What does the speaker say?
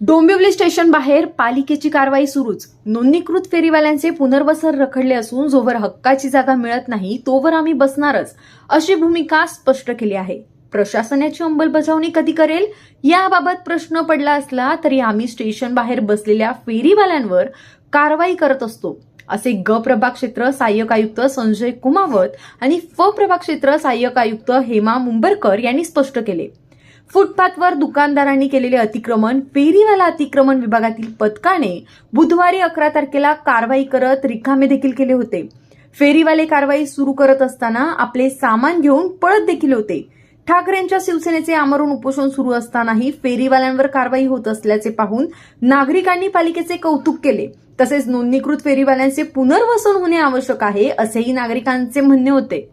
Dombivli station बाहेर पालिकेची कारवाई सुरूच. नोंदणीकृत फेरीवाल्यांचे पुनर्वसन रखडले असून जोवर हक्काची जागा मिळत नाही तोवर आम्ही बसणारच अशी भूमिका स्पष्ट केली आहे. प्रशासनाची अंमलबजावणी कधी करेल? याबाबत प्रश्न पडला असला तरी आम्ही स्टेशन बाहेर बसलेल्या फेरीवाल्यांवर कारवाई करत असतो. असे ग प्रभाग क्षेत्र सहाय्यक आयुक्त संजय कुमावत आणि फ प्रभाग क्षेत्र सहाय्यक आयुक्त हेमा मुंबरकर यांनी स्पष्ट केले. फुटपाथवर दुकानदारांनी केलेले अतिक्रमण फेरीवाला अतिक्रमण विभागातील पथकाने बुधवारी अकरा तारखेला कारवाई करत रिकामे देखील केले होते. फेरीवाले कारवाई सुरू करत असताना आपले सामान घेऊन पळत देखील होते. ठाकरेंच्या शिवसेनेचे आमरण उपोषण सुरू असतानाही फेरीवाल्यांवर कारवाई होत असल्याचे पाहून नागरिकांनी पालिकेचे कौतुक केले. तसेच नोंदणीकृत फेरीवाल्यांचे पुनर्वसन होणे आवश्यक आहे असेही नागरिकांचे म्हणणे होते.